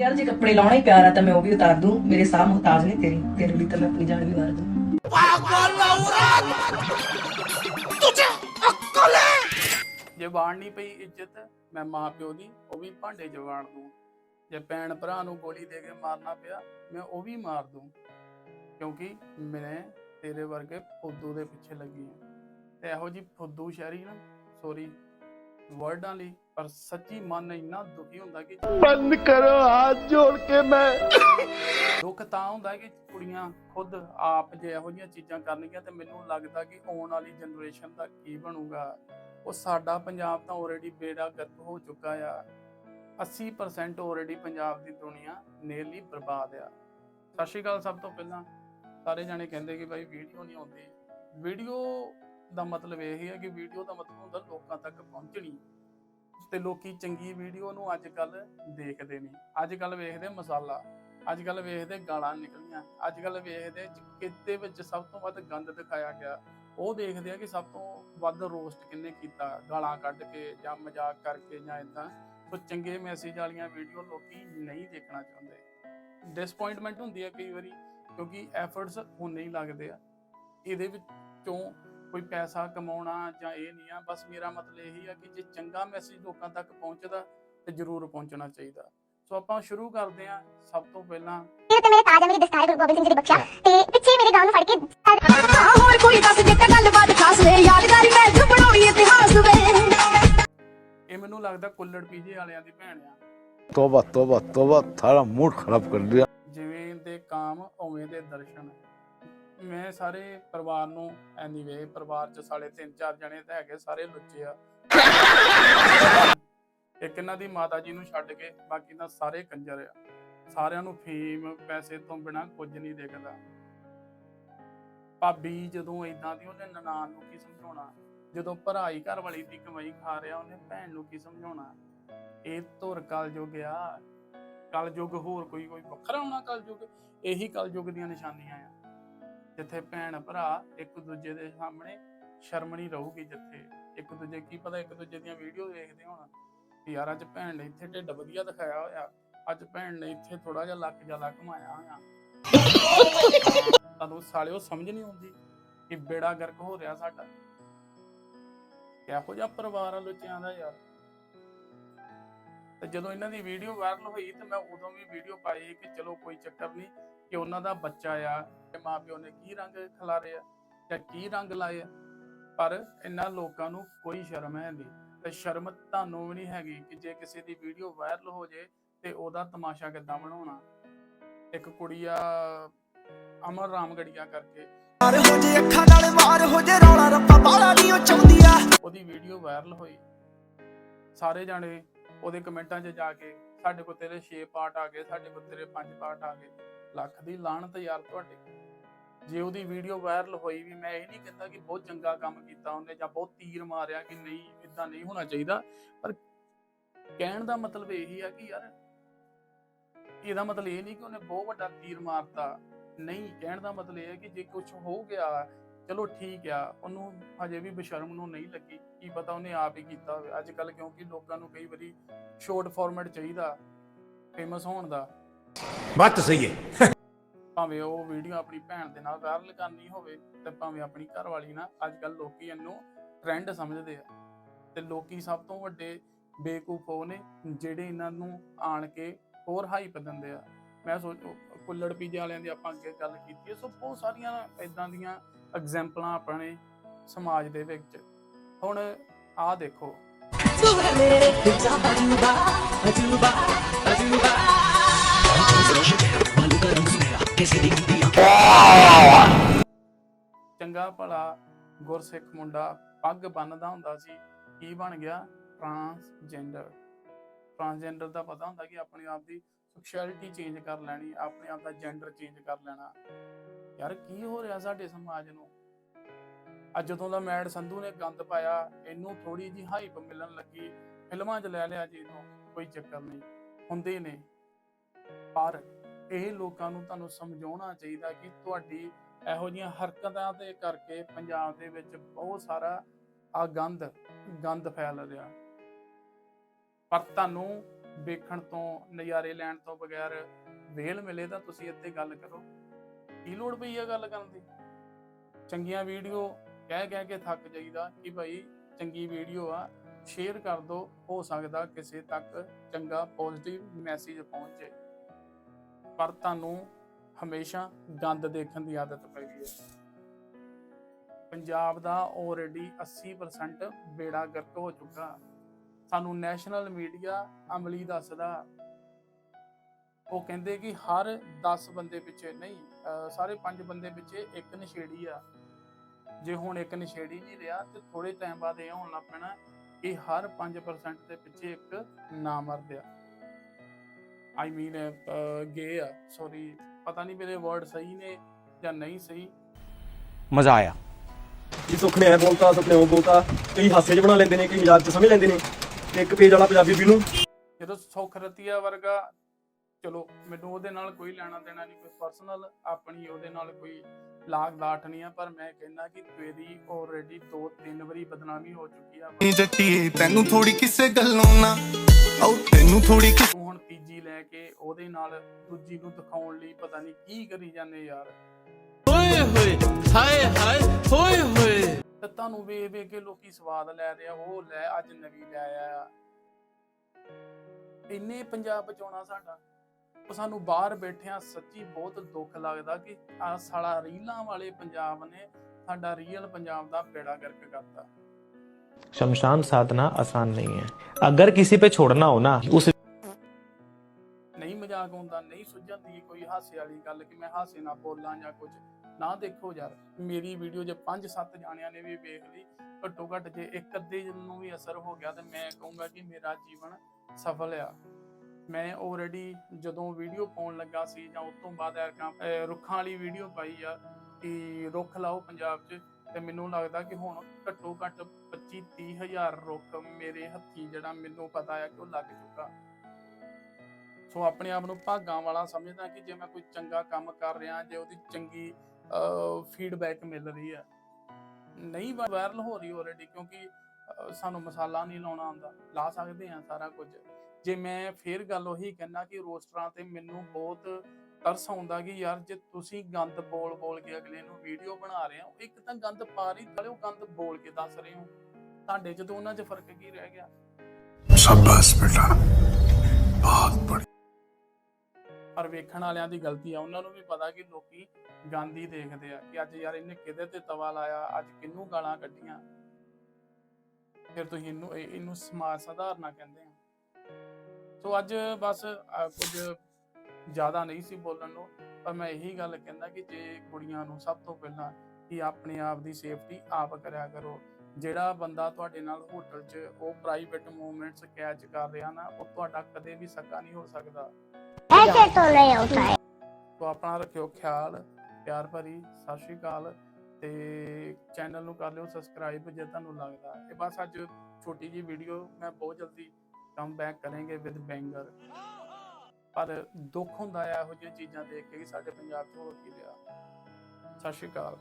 ਯਾਰ ਜੇ ਕੱਪੜੇ ਲਾਉਣਾ ਪਿਆਰ ਆ ਤਾਂ ਮੈਂ ਉਹ ਵੀ ਉਤਾਰ ਦੂੰ। ਮੇਰੇ ਸਾਹ ਮੁਹਤਾਜ ਨੇ ਤੇਰੀ। ਤੇਰੇ ਲਈ ਤਾਂ ਮੈਂ ਆਪਣੀ ਜਾਨ ਵੀ ਵਾਰ ਦੂੰ। ਜੇ ਵਾਣ ਨਹੀਂ ਪਈ ਇੱਜ਼ਤ ਮੈਂ ਮਾਂ ਪਿਓ ਦੀ ਉਹ ਵੀ ਭਾਂਡੇ 'ਚ ਵਾੜ ਦੂੰ ਜੇ ਭੈਣ ਭਰਾ ਨੂੰ ਗੋਲੀ ਦੇ ਕੇ ਮਾਰਨਾ ਪਿਆ ਮੈਂ ਉਹ ਵੀ ਮਾਰ ਦੂੰ। ਕਿਉਂਕਿ ਮੈਂ ਤੇਰੇ ਵਰਗੇ ਫੁੱਦੂ ਦੇ ਪਿੱਛੇ ਲੱਗੀ ਹਾਂ ਤੇ ਇਹੋ ਜੀ ਫੁੱਦੂ ਸ਼ਹਿਰੀ ਨਾ ਸੋਰੀ ਵਰਡਾਂ ਲਈ ਪਰ ਸੱਚੀ ਮਨ ਇੰਨਾ ਦੁਖੀ ਹੁੰਦਾ ਕਿ ਬੰਦ ਕਰੋ ਹੱਥ ਜੋੜ ਕੇ ਮੈਂ। ਦੁੱਖ ਤਾਂ ਹੁੰਦਾ ਕਿ ਕੁੜੀਆਂ ਖੁਦ ਆਪ ਜੇ ਇਹੋ ਜੀਆਂ ਚੀਜ਼ਾਂ ਕਰਨਗੀਆਂ ਤੇ ਮੈਨੂੰ ਲੱਗਦਾ ਕਿ ਆਉਣ ਵਾਲੀ ਜਨਰੇਸ਼ਨ ਦਾ ਕੀ ਬਣੂਗਾ। ਉਹ ਸਾਡਾ ਪੰਜਾਬ ਤਾਂ ਆਲਰੇਡੀ ਬੇੜਾ ਗਰਕ ਹੋ ਚੁੱਕਾ ਆ। 80% ਆਲਰੇਡੀ ਪੰਜਾਬ ਦੀ ਦੁਨੀਆ ਨੇਰਲੀ ਬਰਬਾਦ ਆ। ਸਤਿ ਸ਼੍ਰੀ ਅਕਾਲ ਸਭ ਤੋਂ ਪਹਿਲਾਂ। ਸਾਰੇ ਜਾਣੇ ਕਹਿੰਦੇ ਕਿ ਭਾਈ ਵੀਡੀਓ ਨਹੀਂ ਆਉਂਦੀ। ਵੀਡੀਓ ਦਾ ਮਤਲਬ ਇਹ ਹੈ ਕਿ ਵੀਡੀਓ ਦਾ ਮਤਲਬ ਹੁੰਦਾ ਲੋਕਾਂ ਤੱਕ ਪਹੁੰਚਣੀ। ਤੇ ਲੋਕੀ ਚੰਗੀ ਵੀਡੀਓ ਨੂੰ ਅੱਜ ਕੱਲ ਦੇਖਦੇ ਨਹੀਂ ਅੱਜ ਕੱਲ ਵੇਖਦੇ ਮਸਾਲਾ ਅੱਜ ਕੱਲ ਵੇਖਦੇ ਗਾਲਾਂ ਨਿਕਲੀਆਂ ਅੱਜ ਕੱਲ ਵੇਖਦੇ ਚ- ਕਿਤੇ ਵਿੱਚ ਸਭ ਤੋਂ ਵੱਧ ਗੰਦ ਦਿਖਾਇਆ ਗਿਆ। ਉਹ ਦੇਖਦੇ ਆ ਕਿ ਸਭ ਤੋਂ ਵੱਧ ਰੋਸਟ ਕਿੰਨੇ ਕੀਤਾ? ਗਾਲਾਂ ਕੱਢ ਕੇ ਜਾਂ ਮਜ਼ਾਕ ਕਰਕੇ ਜਾਂ ਇਦਾਂ ਸੋ ਚੰਗੇ ਮੈਸੇਜ ਵਾਲੀਆਂ ਵੀਡੀਓ ਲੋਕੀ ਨਹੀਂ ਦੇਖਣਾ ਚਾਹੁੰਦੇ। ਡਿਸਪਾਇੰਟਮੈਂਟ ਹੁੰਦੀ ਹੈ ਕਈ ਵਾਰੀ, ਕਿਉਂਕਿ ਐਫਰਟਸ ਹੁਣ ਨਹੀਂ ਲੱਗਦੇ ਆ। ਇਹਦੇ ਵਿੱਚੋਂ ਕੋਈ ਪੈਸਾ ਕਮਾਉਣਾ ਜਾਂ ਇਹ ਨਹੀਂ ਆ ਬਸ ਮੇਰਾ ਮਤਲਬ ਇਹੀ ਆ ਕਿ ਜੇ ਚੰਗਾ ਮੈਸੇਜ ਲੋਕਾਂ ਤੱਕ ਪਹੁੰਚਦਾ ਤੇ ਜ਼ਰੂਰ ਪਹੁੰਚਣਾ ਚਾਹੀਦਾ। ਸੋ ਆਪਾਂ ਸ਼ੁਰੂ ਕਰਦੇ ਆ ਸਭ ਤੋਂ ਪਹਿਲਾਂ। ਤੇ ਮੇਰੇ ਤਾਜ ਮੇਰੇ ਦਸਤਾਰ ਗੁਰੂ ਗੋਬਿੰਦ ਸਿੰਘ ਜੀ ਦੇ ਬਖਸ਼ਾ ਤੇ ਪਿੱਛੇ ਮੇਰੇ ਗਾਉਂ ਫੜ ਕੇ ਹੋਰ ਕੋਈ ਦੱਸ ਜੇ ਗੱਲਬਾਤ ਖਾਸ ਵੇ ਯਾਦਗਾਰੀ ਮੈਂ ਜੋ ਬਣਾਉਣੀ ਇਤਿਹਾਸ ਵੇ। ਇਹ ਮੈਨੂੰ ਲੱਗਦਾ ਕੁੱਲੜ ਪੀਜੇ ਵਾਲਿਆਂ ਦੀ ਭੈਣ ਆ। ਤੋਬਾ ਤੋਬਾ ਤੋਬਾ ਥਾਰਾ ਮੂਡ ਖਰਾਬ ਕਰ ਲਿਆ। ਜਿਵੇਂ ਦੇ ਕਾਮ ਉਵੇਂ ਦੇ ਦਰਸ਼ਨ। ਮੈਂ ਸਾਰੇ ਪਰਿਵਾਰ ਨੂੰ ਐਨੀਵੇ ਪਰਿਵਾਰ ਚ ਸਾਲੇ ਤਿੰਨ ਚਾਰ ਜਣੇ ਤਾਂ ਹੈਗੇ, ਸਾਰੇ ਲੁੱਚੇ ਆ। ਇੱਕ ਇਹਨਾਂ ਦੀ ਮਾਤਾ ਜੀ ਨੂੰ ਛੱਡ ਕੇ ਬਾਕੀ ਤਾਂ ਸਾਰੇ ਕੰਜਰ ਆ। ਸਾਰਿਆਂ ਨੂੰ ਫੀਮ ਪੈਸੇ ਤੋਂ ਬਿਨਾ ਕੁਝ ਨਹੀਂ ਦੇਖਦਾ। ਭਾਬੀ ਜਦੋਂ ਇਦਾਂ ਦੀ ਉਹਨੇ ਨਨਾਣ ਨੂੰ ਕੀ ਸਮਝਾਉਣਾ? ਜਦੋਂ ਭਰਾਈ ਘਰ ਵਾਲੀ ਦੀ ਕਮਾਈ ਖਾ ਰਿਹਾ, ਉਹਨੇ ਭੈਣ ਨੂੰ ਕੀ ਸਮਝਾਉਣਾ? ਇਹ ਧੁਰ ਕਲ ਆ। ਗਿਆ ਕਲਯੁਗ ਹੋਰ ਕੋਈ ਕੋਈ ਵੱਖਰਾ ਹੋਣਾ ਕਲਯੁਗ? ਇਹੀ ਕਲਯੁਗ ਦੀਆਂ ਨਿਸ਼ਾਨੀਆਂ ਆ। ਜਿੱਥੇ ਭੈਣ ਭਰਾ ਇੱਕ ਦੂਜੇ ਦੇ ਸਾਹਮਣੇ ਸ਼ਰਮ ਨਹੀਂ ਰਹੂਗੀ ਜਿੱਥੇ। ਇੱਕ ਦੂਜੇ ਕੀ ਪਤਾ ਇੱਕ ਦੂਜੇ ਦੀਆਂ ਵੀਡੀਓ ਦੇਖਦੇ ਹੋਣ ਵੀ ਯਾਰ ਅੱਜ ਭੈਣ ਨੇ ਇੱਥੇ ਢਿੱਡ ਵਧੀਆ ਦਿਖਾਇਆ ਹੋਇਆ। ਅੱਜ ਭੈਣ ਨੇ ਇੱਥੇ ਥੋੜਾ ਜਿਹਾ ਲੱਕ ਜ਼ਿਆਦਾ ਘੁਮਾਇਆ ਹੋਇਆ। ਤੁਹਾਨੂੰ ਸਾਲਿਓ ਸਮਝ ਨਹੀਂ ਆਉਂਦੀ ਕਿ ਬੇੜਾ ਗਰਕ ਹੋ ਰਿਹਾ ਸਾਡਾ। ਇਹੋ ਜਿਹਾ ਪਰਿਵਾਰ ਆ ਲੁੱਚਿਆਂ ਦਾ ਯਾਰ। ਤੇ ਜਦੋਂ ਇਹਨਾਂ ਦੀ ਵੀਡੀਓ ਵਾਇਰਲ ਹੋਈ ਤੇ ਮੈਂ ਉਦੋਂ ਵੀ ਵੀਡੀਓ ਪਾਈ ਕਿ ਚਲੋ ਕੋਈ ਚੱਕਰ ਨਹੀਂ ਕਿ ਉਹਨਾਂ ਦਾ ਬੱਚਾ ਆ ਤੇ ਮਾਪਿਓ ਨੇ ਕੀ ਰੰਗ ਖਿਲਾਰੇ ਆ ਜਾਂ ਕੀ ਰੰਗ ਲਾਏ ਆ। ਪਰ ਇਹਨਾਂ ਲੋਕਾਂ ਨੂੰ ਕੋਈ ਸ਼ਰਮ ਹੈ ਨਹੀਂ ਤੇ ਸ਼ਰਮ ਤੁਹਾਨੂੰ ਵੀ ਨਹੀਂ ਹੈਗੀ ਕਿ ਜੇ ਕਿਸੇ ਦੀ ਵੀਡੀਓ ਵਾਇਰਲ ਹੋ ਜੇ ਤੇ ਉਹਦਾ ਤਮਾਸ਼ਾ ਕਿੱਦਾਂ ਬਣਾਉਣਾ। ਇੱਕ ਕੁੜੀ ਆ ਅਮਰ ਰਾਮਗੜੀਆ ਕਰਕੇ। ਮਾਰ ਹੋ ਜੇ ਅੱਖਾਂ ਨਾਲ ਮਾਰ ਹੋ ਜੇ ਰੌਲਾ ਰੱਪਾ ਬਾਲਾ ਨਹੀਂ ਉਹ ਚਾਹੁੰਦੀ ਆ। ਉਹਦੀ ਵੀਡੀਓ ਵਾਇਰਲ ਹੋਈ। ਸਾਰੇ ਜਾਣੇ ਉਹਦੇ ਕਮੈਂਟਾਂ 'ਚ ਜਾ ਕੇ ਸਾਡੇ ਕੋਲ ਤੇਰੇ 6 ਪਾਰਟ ਆ ਗਏ, ਸਾਡੇ ਕੋਲ ਤੇਰੇ 5 ਪਾਰਟ ਆ ਗਏ। ਲੱਖ ਦੀ ਲਾਹਣਤ ਯਾਰ ਤੁਹਾਡੇ। ਜੇ ਉਹਦੀ ਵੀਡੀਓ ਵਾਇਰਲ ਹੋਈ ਵੀ ਮੈਂ ਇਹ ਨਹੀਂ ਕਹਿੰਦਾ ਕਿ ਬਹੁਤ ਚੰਗਾ ਕੰਮ ਕੀਤਾ ਉਹਨੇ ਜਾਂ ਬਹੁਤ ਤੀਰ ਮਾਰਿਆ ਕਿ ਨਹੀਂ, ਇਦਾਂ ਨਹੀਂ ਹੋਣਾ ਚਾਹੀਦਾ। ਪਰ ਕਹਿਣ ਦਾ ਮਤਲਬ ਇਹੀ ਆ ਕਿ ਯਾਰ ਇਹਦਾ ਮਤਲਬ ਇਹ ਨਹੀਂ ਕਿ ਉਹਨੇ ਬਹੁਤ ਵੱਡਾ ਤੀਰ ਮਾਰਤਾ। ਨਹੀਂ, ਕਹਿਣ ਦਾ ਮਤਲਬ ਇਹ ਹੈ ਕਿ ਜੇ ਕੁਝ ਹੋ ਗਿਆ, ਚਲੋ ਠੀਕ ਆ, ਉਹਨੂੰ ਹਜੇ ਵੀ ਬਸ਼ਰਮ ਨੂੰ ਨਹੀਂ ਲੱਗੀ। ਕੀ ਪਤਾ ਉਹਨੇ ਆਪ ਹੀ ਕੀਤਾ ਹੋਵੇ। ਅੱਜ ਕੱਲ ਕਿਉਂਕਿ ਲੋਕਾਂ ਨੂੰ ਕਈ ਵਾਰੀ ਸ਼ਾਰਟ ਫਾਰਮੈਟ ਚਾਹੀਦਾ ਫੇਮਸ ਹੋਣ ਦਾ। ਬੱਤ ਸਹੀ ਹੈ। ਭਾਵੇਂ ਉਹ ਵੀਡੀਓ ਆਪਣੀ ਭੈਣ ਦੇ ਨਾਲ ਵਾਇਰਲ ਕਰਨੀ ਹੋਵੇ ਤੇ ਭਾਵੇਂ ਆਪਣੀ ਘਰ ਵਾਲੀ ਨਾਲ ਅੱਜ ਕੱਲ ਲੋਕੀ ਇਹਨੂੰ ਟ੍ਰੈਂਡ ਸਮਝਦੇ ਆ। ਤੇ ਲੋਕੀ ਸਭ ਤੋਂ ਵੱਡੇ ਬੇਕੂਫ ਉਹ ਨੇ ਜਿਹੜੇ ਇਹਨਾਂ ਨੂੰ ਆਣ ਕੇ ਹੋਰ ਹਾਈਪ ਦਿੰਦੇ ਆ। ਮੈਂ ਸੋਚ ਕੁੱਲੜ ਪੀਜੇ ਵਾਲਿਆਂ ਦੀ ਆਪਾਂ ਅੱਗੇ ਗੱਲ ਕੀਤੀ ਸੋ ਬਹੁਤ ਸਾਰੀਆਂ ਇਦਾਂ ਦੀਆਂ ਐਗਜੈਂਪਲਾਂ ਆਪਣੇ ਸਮਾਜ ਦੇ ਵਿੱਚ। ਹੁਣ ਆਹ ਦੇਖੋ। ਚੰਗਾ ਭਲਾ ਗੁਰਸਿੱਖ ਮੁੰਡਾ ਪੱਗ ਬੰਨਦਾ ਹੁੰਦਾ ਸੀ। ਕੀ ਬਣ ਗਿਆ? ਟਰਾਂਸਜੈਂਡਰ ਟਰਾਂਸਜੈਂਡਰ ਦਾ ਪਤਾ ਹੁੰਦਾ ਕਿ ਆਪਣੇ ਆਪ ਦੀ ਸੈਕਸ਼ੁਅਲਿਟੀ ਚੇਂਜ ਕਰ ਲੈਣੀ, ਆਪਣੇ ਆਪ ਦਾ ਜੈਂਡਰ ਚੇਂਜ ਕਰ ਲੈਣਾ। ਯਾਰ ਕੀ ਹੋ ਰਿਹਾ ਸਾਡੇ ਸਮਾਜ ਨੂੰ? ਅੱਜ ਜਦੋਂ ਦਾ ਮੈਡ ਸੰਧੂ ਨੇ ਗੰਦ ਪਾਇਆ, ਇਹਨੂੰ ਥੋੜੀ ਜੀ ਹਾਈਪ ਮਿਲਣ ਲੱਗੀ। ਫਿਲਮਾਂ 'ਚ ਲੈ ਲਿਆ ਜੀ ਇਹਨੂੰ, ਕੋਈ ਚੱਕਰ ਨਹੀਂ। ਹੁੰਦੇ ਨੇ। ਪਰ ਇਹ ਲੋਕਾਂ ਨੂੰ ਤੁਹਾਨੂੰ ਸਮਝਾਉਣਾ ਚਾਹੀਦਾ ਕਿ ਤੁਹਾਡੀ ਇਹੋ ਜਿਹੀਆਂ ਹਰਕਤਾਂ ਦੇ ਕਰਕੇ ਪੰਜਾਬ ਦੇ ਵਿੱਚ ਬਹੁਤ ਸਾਰਾ ਆ ਗੰਦ ਗੰਦ ਫੈਲ ਰਿਹਾ। ਪਰ ਤੁਹਾਨੂੰ ਵੇਖਣ ਤੋਂ, ਨਜ਼ਾਰੇ ਲੈਣ ਤੋਂ ਬਗੈਰ ਵੇਲ ਮਿਲੇ ਤਾਂ ਤੁਸੀਂ ਇੱਥੇ ਗੱਲ ਕਰੋ। ਕੀ ਲੋੜ ਪਈ ਆ ਗੱਲ ਕਰਨ ਦੀ? ਚੰਗੀਆਂ ਵੀਡੀਓ ਕਹਿ ਕਹਿ ਕੇ ਥੱਕ ਜਾਈਦਾ ਕਿ ਭਾਈ ਚੰਗੀ ਵੀਡੀਓ ਆ ਸ਼ੇਅਰ ਕਰ ਦਿਓ ਹੋ ਸਕਦਾ ਕਿਸੇ ਤੱਕ ਚੰਗਾ ਪੋਜ਼ਿਟਿਵ ਮੈਸੇਜ ਪਹੁੰਚੇ। ਪਰ ਤੁਹਾਨੂੰ ਹਮੇਸ਼ਾ ਗੰਦ ਦੇਖਣ ਦੀ ਆਦਤ ਪੈ ਗਈ ਹੈ। ਪੰਜਾਬ ਦਾ ਆਲਰੇਡੀ 80% ਬੇੜਾ ਗਰਕ ਹੋ ਚੁੱਕਾ। ਸਾਨੂੰ ਨੈਸ਼ਨਲ ਮੀਡੀਆ ਅਮਲੀ ਦੱਸਦਾ। ਉਹ ਕਹਿੰਦੇ ਕਿ ਹਰ 10 ਬੰਦੇ ਪਿੱਛੇ ਨਹੀਂ ਸਾਰੇ 5 ਬੰਦੇ ਪਿੱਛੇ ਇੱਕ ਨਸ਼ੇੜੀ ਆ। ਜੇ ਹੁਣ ਇੱਕ ਨਸ਼ੇੜੀ ਨਹੀਂ ਰਿਹਾ ਤੇ ਥੋੜੇ ਟਾਈਮ ਬਾਅਦ ਇਹ ਹੋਣ ਲੱਗ ਪੈਣਾ ਕਿ ਹਰ 5% ਦੇ ਪਿੱਛੇ ਇੱਕ ਨਾਮਰਦ ਆ। ਆਈ ਮੀਨ ਗੇ ਆ ਸੌਰੀ ਪਤਾ ਨਹੀਂ ਮੇਰੇ ਵਰਡ ਸਹੀ ਨੇ ਜਾਂ ਨਹੀਂ ਸਹੀ। ਮਜ਼ਾ ਆਇਆ। ਜੀ ਸੁੱਖ ਨੇ ਐ ਬੋਲਤਾ ਸੁੱਖ ਨੇ ਉਹ ਬੋਲਤਾ ਕਈ ਹਾਸੇ 'ਚ ਬਣਾ ਲੈਂਦੇ ਨੇ ਕਈ ਮਜ਼ਾਕ 'ਚ ਸਮਝ ਲੈਂਦੇ ਨੇ ਤੇ ਇੱਕ ਪੇਜ ਵਾਲਾ ਪੰਜਾਬੀ ਵੀ ਨੂੰ ਜਦੋਂ ਸੁਖ ਰਤੀਆ ਵਰਗਾ ਚਲੋ ਮੈਨੂੰ ਉਹਦੇ ਨਾਲ ਕੋਈ ਲੈਣਾ ਦੇਣਾ ਨਹੀਂ ਕੋਈ ਪਰਸਨਲ ਆਪਣੀ ਉਹਦੇ ਨਾਲ ਕੋਈ ਲਾਗ ਲਾਟ ਨਹੀਂ ਆ ਪਰ ਮੈਂ ਕਹਿੰਦਾ ਕਿ ਤੇਰੀ ਆਲਰੇਡੀ ਦੋ ਤਿੰਨ ਵਾਰੀ ਬਦਨਾਮੀ ਹੋ ਚੁੱਕੀ ਆ। ਨੀ ਜੱਟੀਏ ਤੈਨੂੰ ਥੋੜੀ ਕਿਸੇ ਗੱਲੋਂ ਨਾ। ਆਉ ਤੈਨੂੰ ਥੋੜੀ ਕਿ- ਤੂੰ ਹੁਣ ਤੀਜੀ ਲੈ ਕੇ ਉਹਦੇ ਨਾਲ ਦੂਜੀ ਨੂੰ ਦਿਖਾਉਣ ਲਈ ਪਤਾ ਨਹੀਂ ਕੀ ਕਰੀ ਜਾਂਦੇ ਯਾਰ। ਓਏ ਹੋਏ ਹਾਏ ਹਾਏ ਹੋਏ ਹੋਏ। ਤੇ ਤੁਹਾਨੂੰ ਵੇਖ ਵੇਖ ਕੇ ਲੋਕੀ ਸਵਾਦ ਲੈ ਰਹੇ ਉਹ ਲੈ ਅੱਜ ਨਵੀਂ ਲੈ ਆਇਆ। ਇੰਨੇ ਪੰਜਾਬ ਬਚਾਉਣਾ ਸਾਡਾ। ਸਾਨੂੰ ਬਾਹਰ ਬੈਠਿਆਂ ਸੱਚੀ ਬਹੁਤ ਦੁੱਖ ਲੱਗਦਾ ਕਿ ਆ ਸਾਲਾ ਰੀਲਾਂ ਵਾਲੇ ਪੰਜਾਬ ਨੇ ਸਾਡਾ ਰੀਅਲ ਪੰਜਾਬ ਦਾ ਬੇੜਾ ਗਰਕ ਕਰਤਾ शमशान साधना आसान नहीं है अगर किसी पे छोड़ना हो ना उस ਨਹੀਂ ਮਜ਼ਾਕ ਆਉਂਦਾ ਨਹੀਂ ਸੁਝਣ ਦੀ ਕੋਈ ਹਾਸੇ ਵਾਲੀ ਗੱਲ ਕਿ ਮੈਂ ਹਾਸੇ ਨਾਲ ਬੋਲਾਂ ਜਾਂ ਕੁਝ ਨਾ ਦੇਖੋ ਯਾਰ ਮੇਰੀ ਵੀਡੀਓ ਜੇ 5-7 ਜਾਣਿਆਂ ਨੇ ਵੀ ਵੇਖ ਲਈ ਘੱਟੋ ਘੱਟ ਜੇ ਇੱਕ ਅੱਧੇ ਨੂੰ ਵੀ ਅਸਰ ਹੋ ਗਿਆ ਤੇ ਮੈਂ ਕਹੂੰਗਾ ਕਿ ਮੇਰਾ ਜੀਵਨ ਸਫਲ ਆ ਮੈਂ ਆਲਰੇਡੀ ਜਦੋਂ ਵੀਡੀਓ ਪਾਉਣ ਲੱਗਾ ਸੀ ਜਾਂ ਉਸ ਤੋਂ ਬਾਅਦ ਐਰਕਾਂ ਰੁੱਖਾਂ ਵਾਲੀ ਵੀਡੀਓ ਪਾਈ ਆ ਕਿ ਰੁੱਖ ਲਾਓ ਪੰਜਾਬ 'ਚ, ਤੇ ਮੈਨੂੰ ਲੱਗਦਾ ਕਿ ਹੁਣ ਘੱਟੋ ਘੱਟ 25-30 ਹਜ਼ਾਰ ਰੁੱਖ ਮੇਰੇ ਹੱਥੀ ਜਿਹੜਾ ਮੈਨੂੰ ਪਤਾ ਆ ਕਿ ਉਹ ਲੱਗ ਚੁੱਕਾ। ਸੋ ਆਪਣੇ ਆਪ ਨੂੰ ਭਾਗਾਂ ਵਾਲਾ ਸਮਝਦਾ ਕਿ ਜੇ ਮੈਂ ਕੋਈ ਚੰਗਾ ਕੰਮ ਕਰ ਰਿਹਾ, ਜੇ ਉਹਦੀ ਚੰਗੀ ਫੀਡਬੈਕ ਮਿਲ ਰਹੀ ਹੈ ਨਹੀਂ ਵਾਇਰਲ ਹੋ ਰਹੀ ਆਲਰੇਡੀ ਕਿਉਂਕਿ ਸਾਨੂੰ ਮਸਾਲਾ ਨਹੀਂ ਲਾਉਣਾ ਆਉਂਦਾ, ਲਾ ਸਕਦੇ ਆ ਸਾਰਾ ਕੁਝ। ਜੇ ਮੈਂ ਫੇਰ ਗੱਲ ਉਹੀ ਕਹਿਣਾ ਕਿ ਰੋਸਟਰਾਂ ਤੇ ਮੈਨੂੰ ਬਹੁਤ ਤਰਸ ਆਉਂਦਾ ਕਿ ਯਾਰ ਜੇ ਤੁਸੀਂ ਗੰਦ ਬੋਲ ਬੋਲ ਕੇ ਅਗਲੇ ਨੂੰ ਵੀਡੀਓ ਬਣਾ ਰਹੇ ਹੋ ਇੱਕ ਤਾਂ ਗੰਦ ਪਾ ਰਹੀ ਨਾਲੇ ਗੰਦ ਬੋਲ ਕੇ ਦੱਸ ਰਹੇ ਹੋ। ਤੁਹਾਡੇ ਚ ਉਹਨਾਂ 'ਚ ਫ਼ਰਕ ਕੀ ਰਹਿ ਗਿਆ? ਸ਼ਾਬਾਸ਼ ਬੇਟਾ ਬਹੁਤ ਬੜੀ। ਪਰ ਵੇਖਣ ਵਾਲਿਆਂ ਦੀ ਗਲਤੀ ਆ ਉਹਨਾਂ ਨੂੰ ਵੀ ਪਤਾ ਕਿ ਲੋਕੀ ਗੰਦ ਹੀ ਦੇਖਦੇ ਆ ਕਿ ਅੱਜ ਯਾਰ ਇਹਨੇ ਕਿਹਦੇ ਤੇ ਤਵਾ ਲਾਇਆ ਅੱਜ ਕਿੰਨੂੰ ਗਾਲਾਂ ਕੱਢੀਆਂ। ਫਿਰ ਤੁਸੀਂ ਇਹਨੂੰ ਇਹਨੂੰ ਸਮਾਜ ਸਧਾਰਨਾ ਕਹਿੰਦੇ ਸੋ ਅੱਜ ਬਸ ਕੁਝ ਜ਼ਿਆਦਾ ਨਹੀਂ ਸੀ ਬੋਲਣ ਨੂੰ ਪਰ ਮੈਂ ਇਹੀ ਗੱਲ ਕਹਿੰਦਾ ਕਿ ਜੇ ਕੁੜੀਆਂ ਨੂੰ ਸਭ ਤੋਂ ਪਹਿਲਾਂ ਕਿ ਆਪਣੇ ਆਪ ਦੀ ਸੇਫਟੀ ਆਪ ਕਰਿਆ ਕਰੋ ਜਿਹੜਾ ਬੰਦਾ ਤੁਹਾਡੇ ਨਾਲ ਹੋਟਲ 'ਚ ਉਹ ਪ੍ਰਾਈਵੇਟ ਮੂਵਮੈਂਟਸ ਕੈਚ ਕਰ ਰਿਹਾ ਨਾ ਉਹ ਤੁਹਾਡਾ ਕਦੇ ਵੀ ਸੱਕਾ ਨਹੀਂ ਹੋ ਸਕਦਾ। ਐਸੇ ਤੋਂ ਲੈ ਆਉਂਦਾ ਹੈ। ਆਪਣਾ ਰੱਖਿਓ ਖਿਆਲ ਪਿਆਰ ਭਰੀ ਸਤਿ ਸ਼੍ਰੀ ਅਕਾਲ ਤੇ ਚੈਨਲ ਨੂੰ ਕਰ ਲਿਓ ਸਬਸਕ੍ਰਾਈਬ ਜੇ ਤੁਹਾਨੂੰ ਲੱਗਦਾ। ਇਹ ਬਸ ਅੱਜ ਛੋਟੀ ਜੀ ਵੀਡੀਓ ਮੈਂ ਬਹੁਤ ਜਲਦੀ ਕਮ ਬੈਕ ਕਰਾਂਗੇ ਵਿਦ ਬੈਂਗਰ ਪਰ ਦੁੱਖ ਹੁੰਦਾ ਆ ਇਹੋ ਜਿਹੀਆਂ ਚੀਜ਼ਾਂ ਦੇਖ ਕੇ ਕਿ ਸਾਡੇ ਪੰਜਾਬ 'ਚ ਹੋ ਕੀ ਰਿਹਾ। ਸਤਿ ਸ਼੍ਰੀ ਅਕਾਲ।